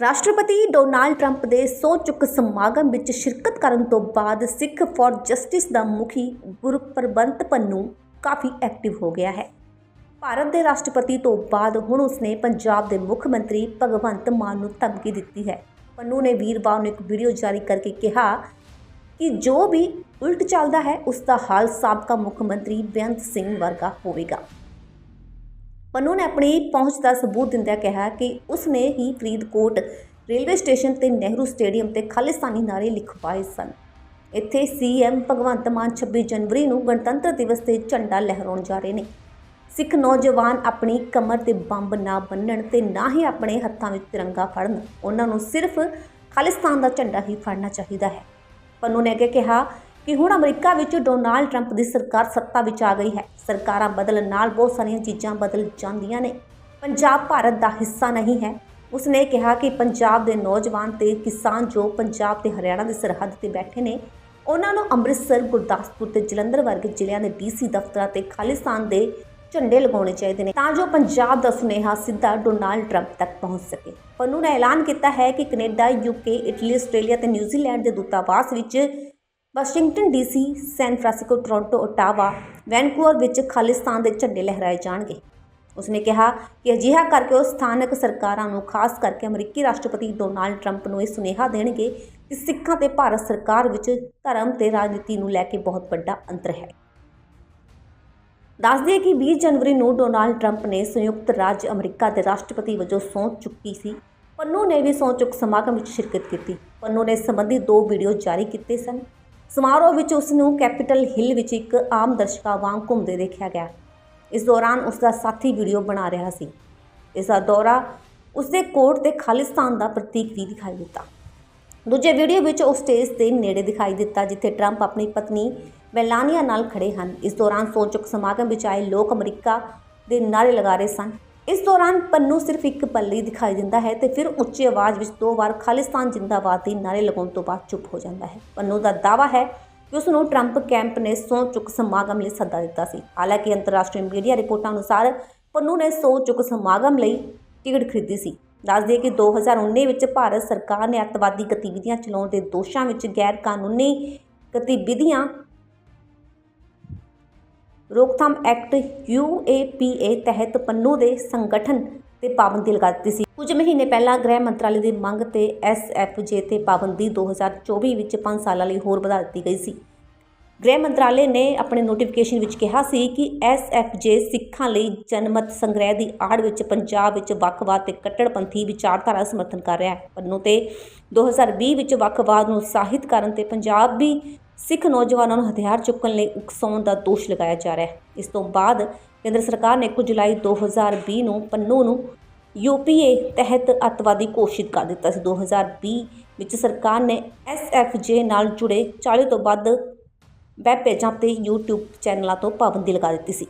ਰਾਸ਼ਟਰਪਤੀ Donald Trump ਦੇ ਸਹੁੰ ਚੁੱਕ ਸਮਾਗਮ ਵਿੱਚ ਸ਼ਿਰਕਤ ਕਰਨ ਤੋਂ ਬਾਅਦ ਸਿੱਖ ਫਾਰ ਜਸਟਿਸ ਦਾ ਮੁਖੀ ਗੁਰਪ੍ਰਬੰਤ ਪੰਨੂ ਕਾਫੀ ਐਕਟਿਵ ਹੋ ਗਿਆ ਹੈ। ਭਾਰਤ ਦੇ ਰਾਸ਼ਟਰਪਤੀ ਤੋਂ ਬਾਅਦ ਹੁਣ ਉਸਨੇ ਪੰਜਾਬ ਦੇ ਮੁੱਖ ਮੰਤਰੀ ਭਗਵੰਤ ਮਾਨ ਨੂੰ ਧਮਕੀ ਦਿੱਤੀ ਹੈ। ਪੰਨੂ ਨੇ ਵੀਰਵਾਰ ਨੂੰ ਇੱਕ ਵੀਡੀਓ ਜਾਰੀ ਕਰਕੇ ਕਿਹਾ ਕਿ ਜੋ ਵੀ ਉਲਟ ਚੱਲਦਾ ਹੈ ਉਸ ਦਾ ਹਾਲ ਸਾਬਕਾ ਮੁੱਖ ਮੰਤਰੀ ਬੇਅੰਤ ਸਿੰਘ ਵਰਗਾ ਹੋਵੇਗਾ। ਪੰਨੂ ਨੇ ਆਪਣੀ ਪਹੁੰਚ ਦਾ ਸਬੂਤ ਦਿੰਦਿਆਂ ਕਿਹਾ ਕਿ ਉਸਨੇ ਹੀ ਫਰੀਦਕੋਟ ਰੇਲਵੇ ਸਟੇਸ਼ਨ ਤੇ ਨਹਿਰੂ ਸਟੇਡੀਅਮ ਤੇ ਖਾਲਿਸਤਾਨੀ ਨਾਰੇ ਲਿਖਵਾਏ ਸਨ। ਇੱਥੇ ਸੀਐਮ ਭਗਵੰਤ ਮਾਨ 26 ਜਨਵਰੀ ਨੂੰ ਗਣਤੰਤਰ ਦਿਵਸ ਤੇ ਝੰਡਾ ਲਹਿਰਾਉਣ ਜਾ ਰਹੇ ਨੇ। ਸਿੱਖ ਨੌਜਵਾਨ ਆਪਣੀ ਕਮਰ ਤੇ ਬੰਬ ਨਾ ਬੰਨਣ ਤੇ ਨਾ ਹੀ ਆਪਣੇ ਹੱਥਾਂ ਵਿੱਚ ਤਿਰੰਗਾ ਫੜਨ, ਉਹਨਾਂ ਨੂੰ ਸਿਰਫ ਖਾਲਿਸਤਾਨ ਦਾ ਝੰਡਾ ਹੀ ਫੜਨਾ ਚਾਹੀਦਾ ਹੈ। ਪੰਨੂ ਨੇ ਅੱਗੇ ਕਿਹਾ ਕਿ ਹੁਣ ਅਮਰੀਕਾ ਵਿੱਚ ਡੋਨਾਲਡ ਟਰੰਪ ਦੀ ਸਰਕਾਰ ਸੱਤਾ ਵਿੱਚ ਆ ਗਈ ਹੈ। ਸਰਕਾਰਾਂ ਬਦਲਣ ਨਾਲ ਬਹੁਤ ਸਾਰੀਆਂ ਚੀਜ਼ਾਂ ਬਦਲ ਜਾਂਦੀਆਂ ਨੇ। ਪੰਜਾਬ ਭਾਰਤ ਦਾ ਹਿੱਸਾ ਨਹੀਂ ਹੈ। ਉਸਨੇ ਕਿਹਾ ਕਿ ਪੰਜਾਬ ਦੇ ਨੌਜਵਾਨ ਤੇ ਕਿਸਾਨ ਜੋ ਪੰਜਾਬ ਤੇ ਹਰਿਆਣਾ ਦੀ ਸਰਹੱਦ ਤੇ ਬੈਠੇ ਨੇ, ਉਹਨਾਂ ਨੂੰ ਅੰਮ੍ਰਿਤਸਰ, ਗੁਰਦਾਸਪੁਰ ਤੇ ਜਲੰਧਰ ਵਰਗੇ ਜ਼ਿਲ੍ਹਿਆਂ ਦੇ ਡੀਸੀ ਦਫ਼ਤਰਾਂ ਤੇ ਖਾਲਿਸਤਾਨ ਦੇ ਝੰਡੇ ਲਗਾਉਣੇ ਚਾਹੀਦੇ ਨੇ ਤਾਂ ਜੋ ਪੰਜਾਬ ਦਾ ਸੁਨੇਹਾ ਸਿੱਧਾ ਡੋਨਾਲਡ ਟਰੰਪ ਤੱਕ ਪਹੁੰਚ ਸਕੇ। ਪੰਨੂ ਨੇ ਐਲਾਨ ਕੀਤਾ ਹੈ ਕਿ ਕੈਨੇਡਾ ਯੂਕੇ ਇਟਲੀ, ਆਸਟ੍ਰੇਲੀਆ ਤੇ ਨਿਊਜ਼ੀਲੈਂਡ ਦੇ ਦੂਤਾਵਾਸ ਵਿੱਚ Washington DC, San Francisco, Toronto, Ottawa, Vancouver ਵਿੱਚ ਖਾਲਿਸਤਾਨ ਦੇ ਝੰਡੇ ਲਹਿਰਾਏ ਜਾਣਗੇ। ਉਸਨੇ ਕਿਹਾ ਕਿ ਅਜਿਹਾ ਕਰਕੇ ਉਹ ਸਥਾਨਕ ਸਰਕਾਰਾਂ ਨੂੰ, ਖਾਸ ਕਰਕੇ ਅਮਰੀਕੀ ਰਾਸ਼ਟਰਪਤੀ ਡੋਨਾਲਡ ਟਰੰਪ ਨੂੰ ਇਹ ਸੁਨੇਹਾ ਦੇਣਗੇ ਕਿ ਸਿੱਖਾਂ ਤੇ ਭਾਰਤ ਸਰਕਾਰ ਵਿੱਚ ਧਰਮ ਤੇ ਰਾਜਨੀਤੀ ਨੂੰ ਲੈ ਕੇ ਬਹੁਤ ਵੱਡਾ ਅੰਤਰ ਹੈ। ਦੱਸ ਦਈਏ ਕਿ 20 ਜਨਵਰੀ ਨੂੰ ਡੋਨਾਲਡ ਟਰੰਪ ਨੇ ਸੰਯੁਕਤ ਰਾਜ ਅਮਰੀਕਾ ਦੇ ਰਾਸ਼ਟਰਪਤੀ ਵਜੋਂ ਸਹੁੰ ਚੁੱਕੀ ਸੀ। ਪੰਨੂ ਨੇ ਵੀ ਸਹੁੰ ਚੁੱਕ ਸਮਾਗਮ ਵਿੱਚ ਸ਼ਿਰਕਤ ਕੀਤੀ। ਪੰਨੂ ਨੇ ਸੰਬੰਧੀ ਦੋ ਵੀਡੀਓ ਜਾਰੀ ਕੀਤੇ ਸਨ। ਸਮਾਰੋਹ ਵਿੱਚ ਉਸ ਨੂੰ ਕੈਪੀਟਲ ਹਿੱਲ ਵਿੱਚ ਇੱਕ ਆਮ ਦਰਸ਼ਕਾਂ ਵਾਂਗ ਘੁੰਮਦੇ ਦੇਖਿਆ ਗਿਆ। ਇਸ ਦੌਰਾਨ ਉਸ ਦਾ ਸਾਥੀ ਵੀਡੀਓ ਬਣਾ ਰਿਹਾ ਸੀ। ਇਸ ਦਾ ਦੌਰਾ ਉਸ ਦੇ ਕੋਟ ਤੇ ਖਾਲਿਸਤਾਨ ਦਾ ਪ੍ਰਤੀਕ ਵੀ ਦਿਖਾਈ ਦਿੱਤਾ। ਦੂਜੇ ਵੀਡੀਓ ਵਿੱਚ ਉਹ ਸਟੇਜ ਦੇ ਨੇੜੇ ਦਿਖਾਈ ਦਿੱਤਾ, ਜਿੱਥੇ ਟਰੰਪ ਆਪਣੀ ਪਤਨੀ ਮੈਲਾਨੀਆ ਨਾਲ ਖੜੇ ਹਨ। ਇਸ ਦੌਰਾਨ ਸੋਚਕ ਸਮਾਗਮ ਵਿੱਚ ਆਏ ਲੋਕ ਅਮਰੀਕਾ ਦੇ ਨਾਰੇ ਲਗਾ ਰਹੇ ਸਨ। ਇਸ ਦੌਰਾਨ ਪੰਨੂ ਸਿਰਫ ਇੱਕ ਪੱਲੀ ਦਿਖਾਈ ਦਿੰਦਾ ਹੈ ਤੇ ਫਿਰ ਉੱਚੀ ਆਵਾਜ਼ ਵਿੱਚ ਦੋ ਵਾਰ ਖਾਲਿਸਤਾਨ ਜਿੰਦਾਬਾਦ ਦੇ ਨਾਰੇ ਲਗਾਉਣ ਤੋਂ ਬਾਅਦ ਚੁੱਪ ਹੋ ਜਾਂਦਾ ਹੈ। ਪੰਨੂ ਦਾ ਦਾਅਵਾ ਹੈ ਕਿ ਉਸ ਨੂੰ ਟਰੰਪ ਕੈਂਪ ਨੇ ਸਹੁੰ ਚੁੱਕ ਸਮਾਗਮ ਲਈ ਸੱਦਾ ਦਿੱਤਾ ਸੀ। ਹਾਲਾਂਕਿ ਅੰਤਰਰਾਸ਼ਟਰੀ ਮੀਡੀਆ ਰਿਪੋਰਟਾਂ ਅਨੁਸਾਰ ਪੰਨੂ ਨੇ ਸੌ ਚੁੱਕ ਸਮਾਗਮ ਲਈ ਟਿਕਟ ਖਰੀਦੀ ਸੀ। ਦੱਸ ਦਈਏ ਕਿ 2019 ਵਿੱਚ ਭਾਰਤ ਸਰਕਾਰ ਨੇ ਅੱਤਵਾਦੀ ਗਤੀਵਿਧੀਆਂ ਚਲਾਉਣ ਦੇ ਦੋਸ਼ਾਂ ਵਿੱਚ ਗੈਰ ਕਾਨੂੰਨੀ ਗਤੀਵਿਧੀਆਂ ਰੋਕਥਾਮ ਐਕਟ UAPA ਤਹਿਤ ਪੰਨੂ ਦੇ ਸੰਗਠਨ ਤੇ ਪਾਬੰਦੀ ਲਗਾ ਦਿੱਤੀ ਸੀ। ਕੁਝ ਮਹੀਨੇ ਪਹਿਲਾਂ ਗ੍ਰਹਿ ਮੰਤਰਾਲੇ ਦੀ ਮੰਗ ਤੇ SFJ ਤੇ ਪਾਬੰਦੀ 2024 ਵਿੱਚ 5 ਸਾਲਾਂ ਲਈ ਹੋਰ ਵਧਾ ਦਿੱਤੀ ਗਈ ਸੀ। ਗ੍ਰਹਿ ਮੰਤਰਾਲੇ ਨੇ ਆਪਣੇ ਨੋਟੀਫਿਕੇਸ਼ਨ ਵਿੱਚ ਕਿਹਾ ਸੀ ਕਿ SFJ ਸਿੱਖਾਂ ਲਈ ਜਨਮਤ ਸੰਗ੍ਰਹਿ ਦੀ ਆੜ ਵਿੱਚ ਪੰਜਾਬ ਵਿੱਚ ਵੱਖਵਾਦ ਤੇ ਕੱਟੜਪੰਥੀ ਵਿਚਾਰਧਾਰਾ ਦਾ ਸਮਰਥਨ ਕਰ ਰਿਹਾ ਹੈ। ਪੰਨੂ ਤੇ 2020 ਵਿੱਚ ਵੱਖਵਾਦ ਨੂੰ ਉਤਸ਼ਾਹਿਤ ਕਰਨ ਤੇ ਪੰਜਾਬੀ ਸਿੱਖ ਨੌਜਵਾਨਾਂ ਨੂੰ ਹਥਿਆਰ ਚੁੱਕਣ ਲਈ ਉਕਸਾਉਣ ਦਾ ਦੋਸ਼ ਲਗਾਇਆ ਜਾ ਰਿਹਾ ਹੈ। ਇਸ ਤੋਂ ਬਾਅਦ ਕੇਂਦਰ ਸਰਕਾਰ ਨੇ 1 ਜੁਲਾਈ 2020 ਨੂੰ ਪੰਨੂ ਨੂੰ ਯੂਪੀਏ ਤਹਿਤ ਅੱਤਵਾਦੀ ਘੋਸ਼ਿਤ ਕਰ ਦਿੱਤਾ ਸੀ। 2020 ਵਿੱਚ ਸਰਕਾਰ ਨੇ ਐਸਐਫਜੇ ਨਾਲ ਜੁੜੇ 40 ਤੋਂ ਵੱਧ ਵੈਬ ਪੇਜਾਂ ਤੇ YouTube ਚੈਨਲਾਂ ਤੋਂ ਪਾਬੰਦੀ ਲਗਾ ਦਿੱਤੀ ਸੀ।